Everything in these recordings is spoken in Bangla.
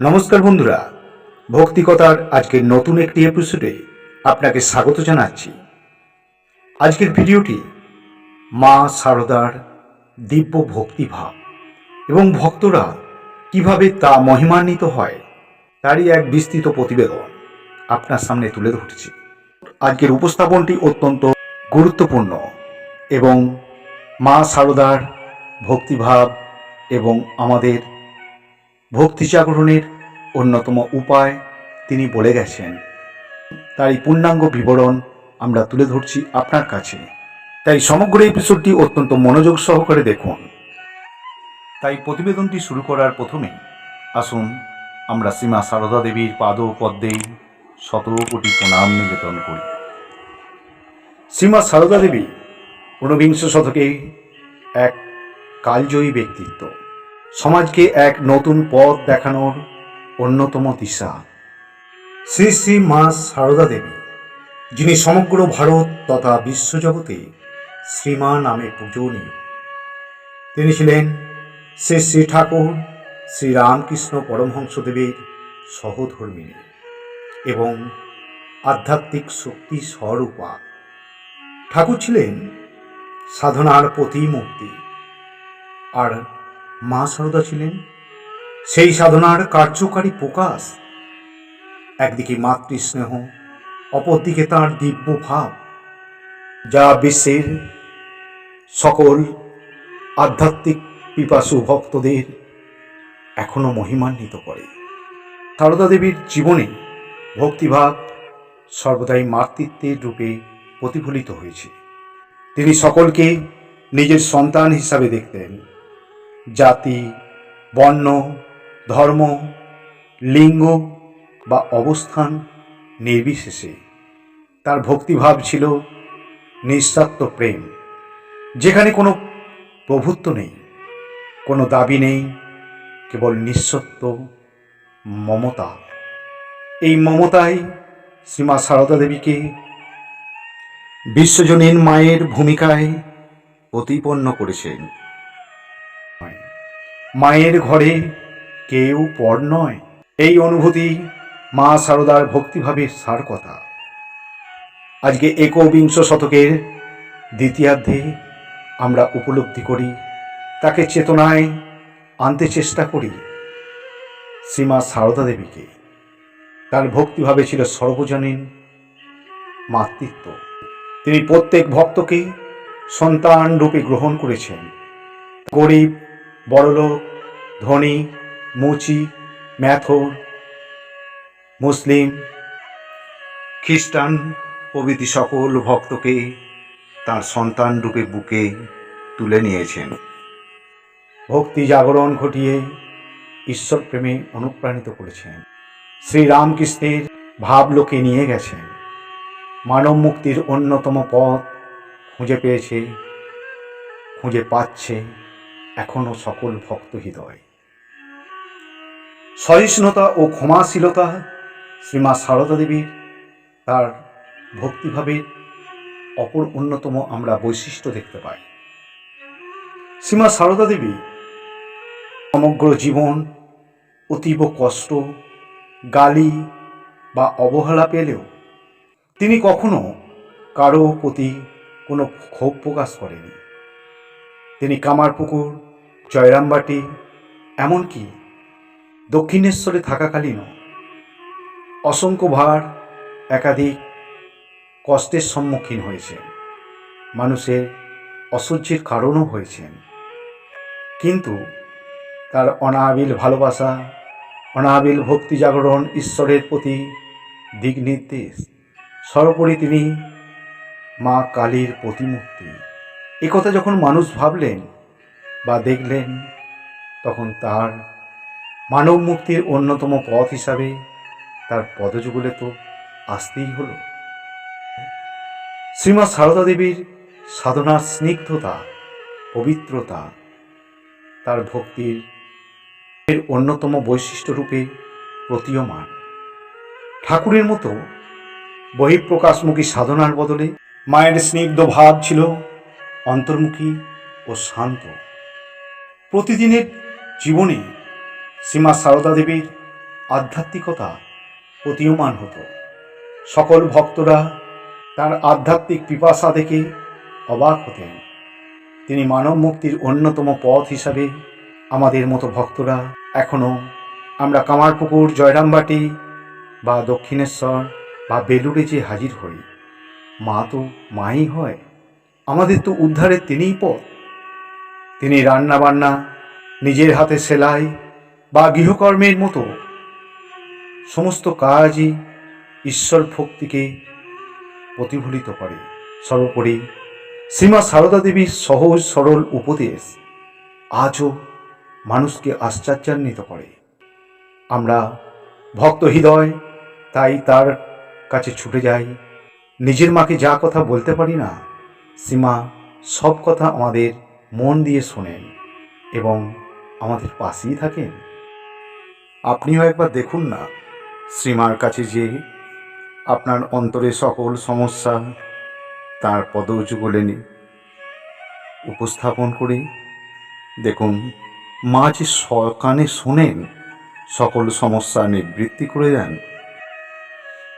নমস্কার বন্ধুরা। ভক্তিকতার আজকের নতুন একটি এপিসোডে আপনাকে স্বাগত জানাচ্ছি। আজকের ভিডিওটি মা সারদার দিব্য ভক্তিভাব এবং ভক্তরা কীভাবে তা মহিমান্বিত হয় তারই এক বিস্তৃত প্রতিবেদন আপনার সামনে তুলে ধরছি। আজকের উপস্থাপনটি অত্যন্ত গুরুত্বপূর্ণ এবং মা সারদার ভক্তিভাব এবং আমাদের ভক্তি জাগরণের অন্যতম উপায় তিনি বলে গেছেন। তার এই পূর্ণাঙ্গ বিবরণ আমরা তুলে ধরছি আপনার কাছে। তাই সমগ্র এপিসোডটি অত্যন্ত মনোযোগ সহকারে দেখুন। তাই প্রতিবেদনটি শুরু করার প্রথমেই আসুন আমরা সীমা সারদা দেবীর পাদ পদ্মে শত কোটি প্রণাম নিবেদন করি। সীমা সারদা দেবী ঊনবিংশ শতকে এক কালজয়ী ব্যক্তিত্ব। সমাজকে এক নতুন পথ দেখানোর অন্যতম দিশা। শ্রী শ্রী মা সারদা দেবী, যিনি সমগ্র ভারত তথা বিশ্বজগতে শ্রীমা নামে পূজনীয়। তিনি ছিলেন শ্রী শ্রী ঠাকুর শ্রী রামকৃষ্ণ পরমহংসদেবের সহধর্মিনী এবং আধ্যাত্মিক শক্তি স্বরূপা। ঠাকুর ছিলেন সাধনার প্রতিমূর্তি। আর মা সারদা ছিলেন। সেই সাধনার কার্যকারী প্রকাশ। একদিকে মাতৃস্নেহ, অপরদিকে তার দিব্য ভাব, যা বিশ্বের সকল আধ্যাত্মিক পিপাসু ভক্তদের এখনও মহিমান্বিত করে। সারদা দেবীর জীবনে ভক্তিভাব সর্বদাই মাতৃত্বের রূপে প্রতিফলিত হয়েছে। তিনি সকলকে নিজের সন্তান হিসাবে দেখতেন। জাতি, বর্ণ, ধর্ম, লিঙ্গ বা অবস্থান নির্বিশেষে। তার ভক্তিভাব ছিল নিঃস্বার্থ প্রেম। যেখানে কোনো প্রভুত্ব নেই, কোনো দাবি নেই, কেবল নিঃসত্ব মমতা। এই মমতাই শ্রীমা সারদা দেবীকে বিশ্বজনীন মায়ের ভূমিকায় প্রতিপন্ন করেছেন। মায়ের ঘরে কেউ পর নয়। এই অনুভূতি মা সারদার ভক্তিভাবের সার কথা আজকে একবিংশ শতকের দ্বিতীয়ার্ধে আমরা উপলব্ধি করি, তাকে চেতনায় আনতে চেষ্টা করি শ্রীমা সারদা দেবীকে। তার ভক্তিভাবে ছিল সর্বজনীন মাতৃত্ব। তিনি প্রত্যেক ভক্তকে সন্তান রূপে গ্রহণ করেছেন। গরিব, বড়লোক ধনী, মুচি, ম্যাথর, মুসলিম, খ্রিস্টান প্রভৃতি সকল ভক্তকে তার সন্তান রূপে বুকে তুলে নিয়েছেন। ভক্তি জাগরণ ঘটিয়ে ঈশ্বর প্রেমে অনুপ্রাণিত করেছেন। শ্রীরামকৃষ্ণের ভাবলোকে নিয়ে গেছেন। মানব মুক্তির অন্যতম পথ খুঁজে পেয়েছে, খুঁজে পাচ্ছে এখনও সকল ভক্ত হৃদয়। সহিষ্ণুতা ও ক্ষমাশীলতা শ্রীমা সারদা দেবীর, তার ভক্তিভাবের অপর অন্যতম আমরা বৈশিষ্ট্য দেখতে পাই। শ্রীমা সারদা দেবী সমগ্র জীবন অতীব কষ্ট, গালি বা অবহেলা পেলেও তিনি কখনো কারও প্রতি কোনো ক্ষোভ প্রকাশ করেনি তিনি কামারপুকুর, জয়রামবাটি, এমনকি দক্ষিণেশ্বরে থাকাকালীন অসংখ্য ভার একাধিক কষ্টের সম্মুখীন হয়েছেন। মানুষের অসহ্যের কারণও হয়েছেন। কিন্তু তার অনাবিল ভালোবাসা, অনাবিল ভক্তি জাগরণ ঈশ্বরের প্রতি দিক নির্দেশ। সর্বোপরি তিনি মা কালীর প্রতিমূর্তি। একথা যখন মানুষ ভাবলেন বা দেখলেন, তখন তার মানব মুক্তির অন্যতম পথ হিসাবে তার পদযুগলে তো আসতেই হলো। শ্রীমা সারদা দেবীর সাধনার স্নিগ্ধতা, পবিত্রতা, তার ভক্তির এর অন্যতম বৈশিষ্ট্য রূপে প্রতীয়মান। ঠাকুরের মতো বহিঃপ্রকাশমুখী সাধনার বদলে মায়ের স্নিগ্ধ ভাব ছিল অন্তর্মুখী ও শান্ত। প্রতিদিনের জীবনে শ্রীমা সারদা দেবীর আধ্যাত্মিকতা প্রতীয়মান হতো। সকল ভক্তরা তার আধ্যাত্মিক পিপাসা দেখে অবাক হতেন। তিনি মানব মুক্তির অন্যতম পথ হিসাবে আমাদের মতো ভক্তরা এখনও আমরা কামারপুকুর, জয়রামবাটি বা দক্ষিণেশ্বর বা বেলুড়ে যে হাজির হই, মা তো মাই হয়। আমাদের তো উদ্ধারের তিনিই পথ। তিনি রান্না বান্না নিজের হাতে সেলাই বা গৃহকর্মের মতো সমস্ত কাজই ঈশ্বর ভক্তিকে প্রতিফলিত করে। সর্বোপরি শ্রীমা সারদা দেবীর সহজ সরল উপদেশ আজও মানুষকে আশ্চর্যান্বিত করে। আমরা ভক্ত হৃদয়, তাই তার কাছে ছুটে যাই। নিজের মাকে যা কথা বলতে পারি না সীমা সব কথা আমাদের মন দিয়ে শোনেন এবং আমাদের পাশেই থাকেন। আপনিও একবার দেখুন না, শ্রীমার কাছে যে আপনার অন্তরে সকল সমস্যা তার পদযুগলে উপস্থাপন করে। দেখুন, মা যে সকানে শোনেন, সকল সমস্যা নিবৃত্তি করে দেন।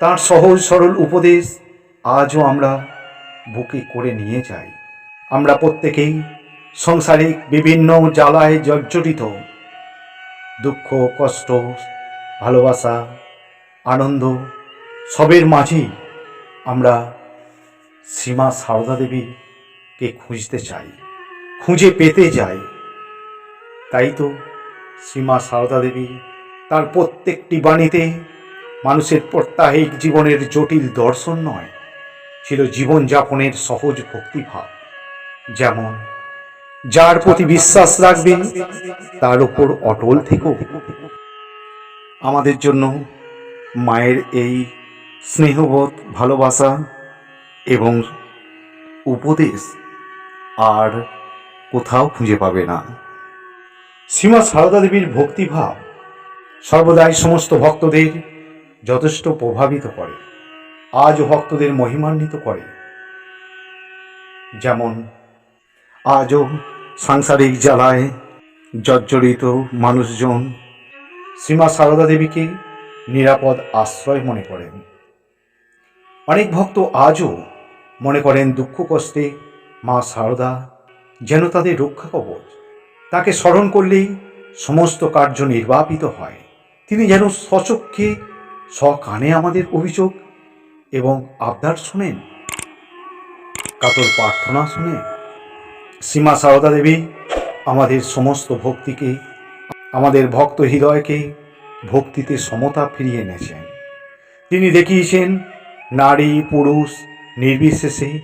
তার সহজ সরল উপদেশ আজও আমরা বুকে করে নিয়ে যাই। আমরা প্রত্যেকেই সংসারিক বিভিন্ন জ্বালায় জর্জরিত দুঃখ, কষ্ট, ভালোবাসা, আনন্দ, সবের মাঝেই আমরা সীমা সারদা দেবীকে খুঁজতে চাই, খুঁজে পেতে যাই তাই তো সীমা সারদা দেবী তার প্রত্যেকটি বাণীতে মানুষের প্রত্যাহিক জীবনের জটিল দর্শন নয়, ছিল জীবনযাপনের সহজ ভক্তিভাব, যেমন যার প্রতি বিশ্বাস রাখবে তার উপর অটল থেকেও আমাদের জন্য মায়ের এই স্নেহবোধ, ভালোবাসা এবং উপদেশ আর কোথাও খুঁজে পাবে না। শ্রীমা সারদা দেবীর ভক্তিভাব সর্বদাই সমস্ত ভক্তদের যথেষ্ট প্রভাবিত করে। আজ ভক্তদের মহিমান্বিত করে। যেমন আজও সাংসারিক জ্বালায় জর্জরিত মানুষজন। শ্রীমা সারদা দেবীকে নিরাপদ আশ্রয় মনে করেন। অনেক ভক্ত আজও মনে করেন দুঃখ কষ্টে মা সারদা যেন তাদের রক্ষা কবচ। তাকে স্মরণ করলেই সমস্ত কার্য নির্বাপিত হয়। তিনি যেন সচক্ষে, সকানে আমাদের অভিযোগ এবং আবদার শোনেন। কাতর প্রার্থনা শুনে সীমা সারদা দেবী, আমাদের সমস্ত ভক্তিকে, আমাদের ভক্ত হৃদয়কে ভক্তিতে সমতা ফিরিয়ে এনেছেন। তিনি দেখিয়েছেন, নারী, পুরুষ, নির্বিশেষে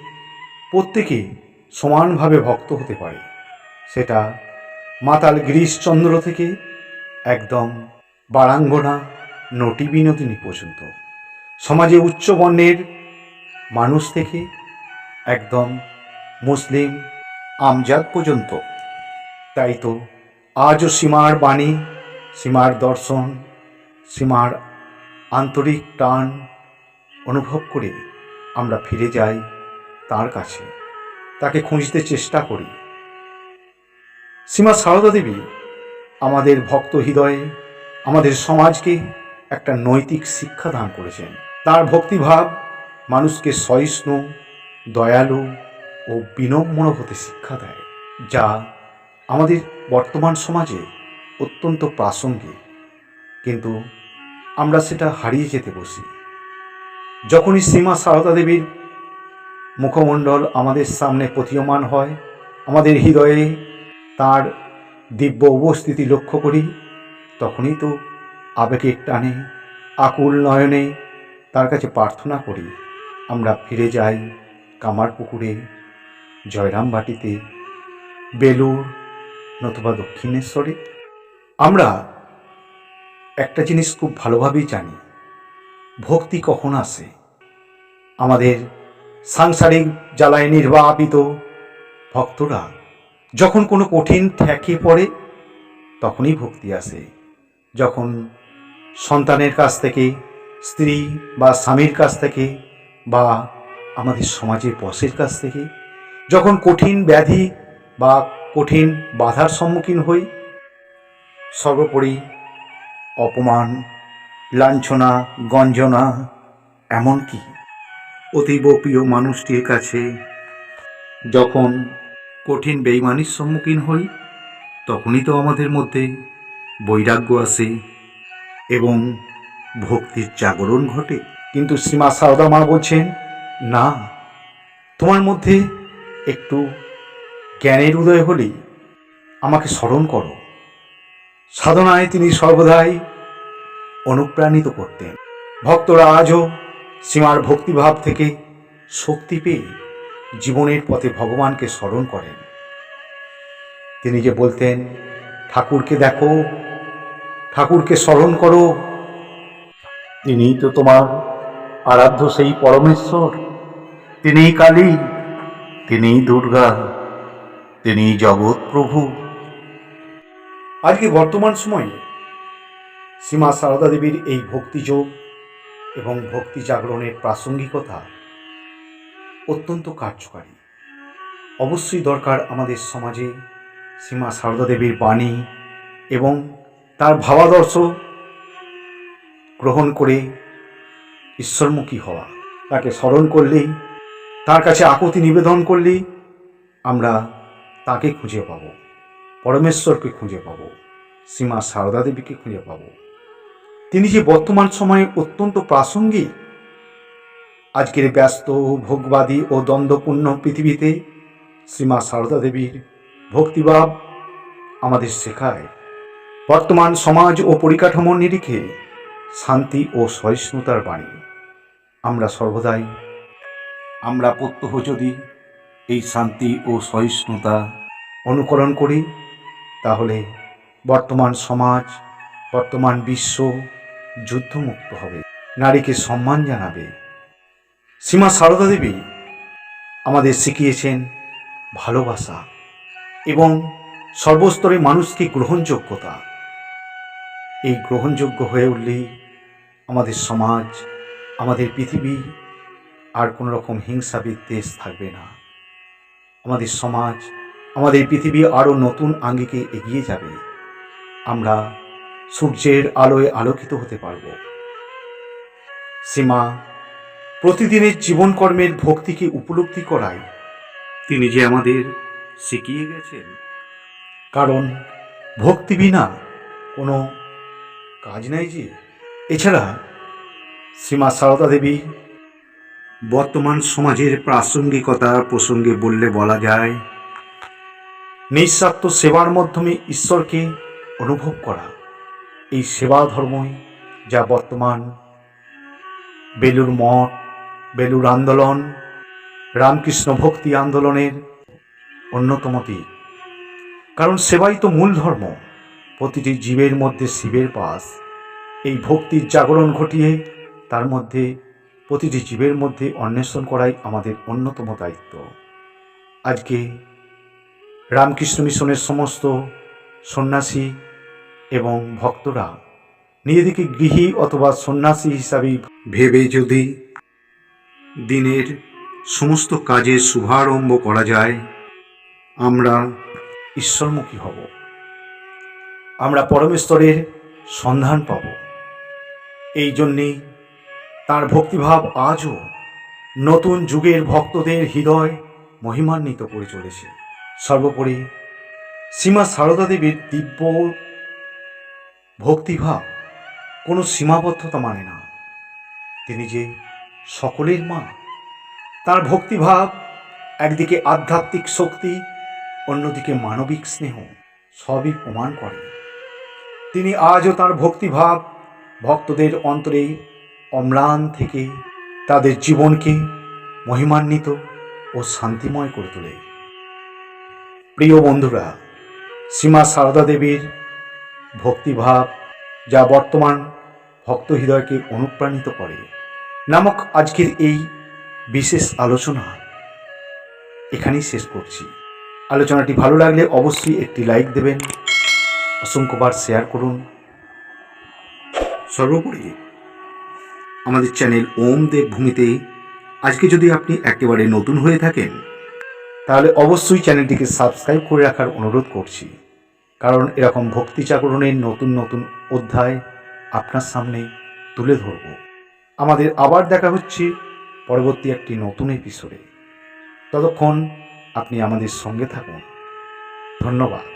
প্রত্যেকে সমানভাবে ভক্ত হতে পারে। সেটা মাতাল গিরিশচন্দ্র থেকে একদম বারাঙ্গনা নটি বিনোদিনী পর্যন্ত। সমাজে উচ্চ বর্ণের মানুষ থেকে একদম মুসলিম আমজাদ পর্যন্ত। তাই তো আজও সীমার বাণী, সীমার দর্শন, সীমার আন্তরিক টান অনুভব করে আমরা ফিরে যাই তার কাছে। তাকে খুঁজতে চেষ্টা করি। সীমা সারদা দেবী, আমাদের ভক্ত হৃদয়ে আমাদের সমাজকে একটা নৈতিক শিক্ষা দান করেছেন। তার ভক্তিভাব মানুষকে সহিষ্ণু, দয়ালু ও বিনম্র হতে শিক্ষা দেয়, যা আমাদের বর্তমান সমাজে অত্যন্ত প্রাসঙ্গিক। কিন্তু আমরা সেটা হারিয়ে যেতে বসি। যখনই সীমা সারদা দেবীর মুখমণ্ডল আমাদের সামনে প্রতীয়মান হয়, আমাদের হৃদয়ে তার দিব্য উপস্থিতি লক্ষ্য করি, তখনই তো আবেগের টানে, আকুল নয়নে তার কাছে প্রার্থনা করি, আমরা ফিরে যাই কামারপুকুরে। জয়রামবাটিতে বেলুর নতুবা দক্ষিণেশ্বরে। আমরা একটা জিনিস খুব ভালোভাবেই জানি, ভক্তি কখন আসে? আমাদের সাংসারিক জ্বালায় নির্বাপিত ভক্তরা যখন কোনো কঠিন ঠেকে পড়ে, তখনই ভক্তি আসে। যখন সন্তানের কাছ থেকে, স্ত্রী বা স্বামীর কাছ থেকে বা আমাদের সমাজের বসের কাছ থেকে যখন কঠিন ব্যাধি বা কঠিন বাধার সম্মুখীন হই, সর্বোপরি অপমান, লাঞ্ছনা, গঞ্জনা, এমনকি অতীব প্রিয় মানুষটির কাছে যখন কঠিন বেইমানির সম্মুখীন হই, তখনই তো আমাদের মধ্যে বৈরাগ্য আসে এবং ভক্তির জাগরণ ঘটে। কিন্তু সীমা সারদা মা বলছেন, না, তোমার মধ্যে একটু জ্ঞানের উদয় হলেই আমাকে স্মরণ করো। সাধনায় তিনি সর্বদাই অনুপ্রাণিত করতেন। ভক্তরা আজও সীমার ভক্তিভাব থেকে শক্তি পেয়ে জীবনের পথে ভগবানকে স্মরণ করেন। তিনি যে বলতেন, ঠাকুরকে দেখো, ঠাকুরকে স্মরণ করো। তিনিই তো তোমার আরাধ্য সেই পরমেশ্বর। তিনিই কালী। তিনিই দুর্গা তিনি জগৎ প্রভু। আজকে বর্তমান সময়ে সীমা সারদা দেবীর এই ভক্তিযোগ এবং ভক্তি জাগরণের প্রাসঙ্গিকতা অত্যন্ত কার্যকারী। অবশ্যই দরকার আমাদের সমাজে সীমা সারদা দেবীর বাণী এবং তার ভাবাদর্শ গ্রহণ করে ঈশ্বরমুখী হওয়া। তাকে স্মরণ করলেই তার কাছে আকুতি নিবেদন করলেই আমরা তাকে খুঁজে পাব, পরমেশ্বরকে খুঁজে পাব, সীমা সারদা দেবীকে খুঁজে পাব। তিনি যে বর্তমান সময়ে অত্যন্ত প্রাসঙ্গিক, আজকের ব্যস্ত, ভোগবাদী ও দ্বন্দ্বপূর্ণ পৃথিবীতে শ্রীমা সারদা দেবীর ভক্তিভাব আমাদের শেখায়। বর্তমান সমাজ ও পরিকাঠামোর নিরিখে শান্তি ও সহিষ্ণুতার বাণী। আমরা সর্বদাই আমরা প্রত্যহ যদি এই শান্তি ও সহিষ্ণুতা অনুকরণ করি, তাহলে বর্তমান সমাজ, বর্তমান বিশ্ব যুদ্ধমুক্ত হবে। নারীকে সম্মান জানাবে। সীমা সারদা দেবী আমাদের শিখিয়েছেন ভালোবাসা এবং সর্বস্তরে মানুষকে গ্রহণযোগ্যতা। এই গ্রহণযোগ্য হয়ে উঠলেই আমাদের সমাজ, আমাদের পৃথিবী আর কোনো রকম হিংসা বিদ্বেষ থাকবে না। আমাদের সমাজ, আমাদের পৃথিবী আরও নতুন আঙ্গিকে এগিয়ে যাবে। আমরা সূর্যের আলোয় আলোকিত হতে পারব। সীমা, প্রতিদিনের জীবনকর্মের ভক্তিকে উপলব্ধি করায় তিনি যে আমাদের শিখিয়ে গেছেন। কারণ ভক্তি বিনা কোনো কাজ নাই যে। এছাড়া শ্রীমা সারদা দেবী বর্তমান সমাজের প্রাসঙ্গিকতা প্রসঙ্গে বললে বলা যায়, নিঃস্বার্থ সেবার মাধ্যমে ঈশ্বরকে অনুভব করা। এই সেবা ধর্মই যা বর্তমান বেলুর মঠ, বেলুর আন্দোলন, রামকৃষ্ণ ভক্তি আন্দোলনের অন্যতম দিক। কারণ সেবাই তো মূল ধর্ম। প্রতিটি জীবের মধ্যে শিবের পাস এই ভক্তির জাগরণ ঘটিয়ে তার মধ্যে প্রতিটি জীবের মধ্যে অন্বেষণ করাই আমাদের অন্যতম দায়িত্ব। আজকে রামকৃষ্ণ মিশনের সমস্ত সন্ন্যাসী এবং ভক্তরা নিজেদেরকে গৃহী অথবা সন্ন্যাসী হিসাবে ভেবে যদি দিনের সমস্ত কাজের শুভারম্ভ করা যায়, আমরা ঈশ্বরমুখী হব। আমরা পরমেশ্বরের সন্ধান পাব। এই জন্যেই তার ভক্তিভাব আজও নতুন যুগের ভক্তদের হৃদয় মহিমান্বিত করে চলেছে। সর্বোপরি সীমা সারদা দেবীর দিব্য ভক্তিভাব কোনো সীমাবদ্ধতা মানে না। তিনি যে সকলের মা, তার ভক্তিভাব একদিকে আধ্যাত্মিক শক্তি, অন্যদিকে মানবিক স্নেহ, সবই প্রমাণ করে। তিনি আজও তার ভক্তিভাব ভক্তদের অন্তরে অম্লান থেকে তাদের জীবনকে মহিমান্বিত ও শান্তিময় করে তোলে। প্রিয় বন্ধুরা সীমা সারদা দেবীর ভক্তিভাব যা বর্তমান ভক্ত হৃদয়কে অনুপ্রাণিত করে নামক আজকের এই বিশেষ আলোচনা এখানেই শেষ করছি। আলোচনাটি ভালো লাগলে অবশ্যই একটি লাইক দেবেন, অসংখ্যবার শেয়ার করুন। সর্বোপরি আমাদের চ্যানেল ওম দেব ভূমিতে আজকে যদি আপনি একেবারে নতুন হয়ে থাকেন, তাহলে অবশ্যই চ্যানেলটিকে সাবস্ক্রাইব করে রাখার অনুরোধ করছি। কারণ এরকম ভক্তি জাগরণের নতুন নতুন অধ্যায় আপনার সামনে তুলে ধরব। আমাদের আবার দেখা হচ্ছে পরবর্তী একটি নতুন এপিসোডে ততক্ষণ আপনি আমাদের সঙ্গে থাকুন। ধন্যবাদ।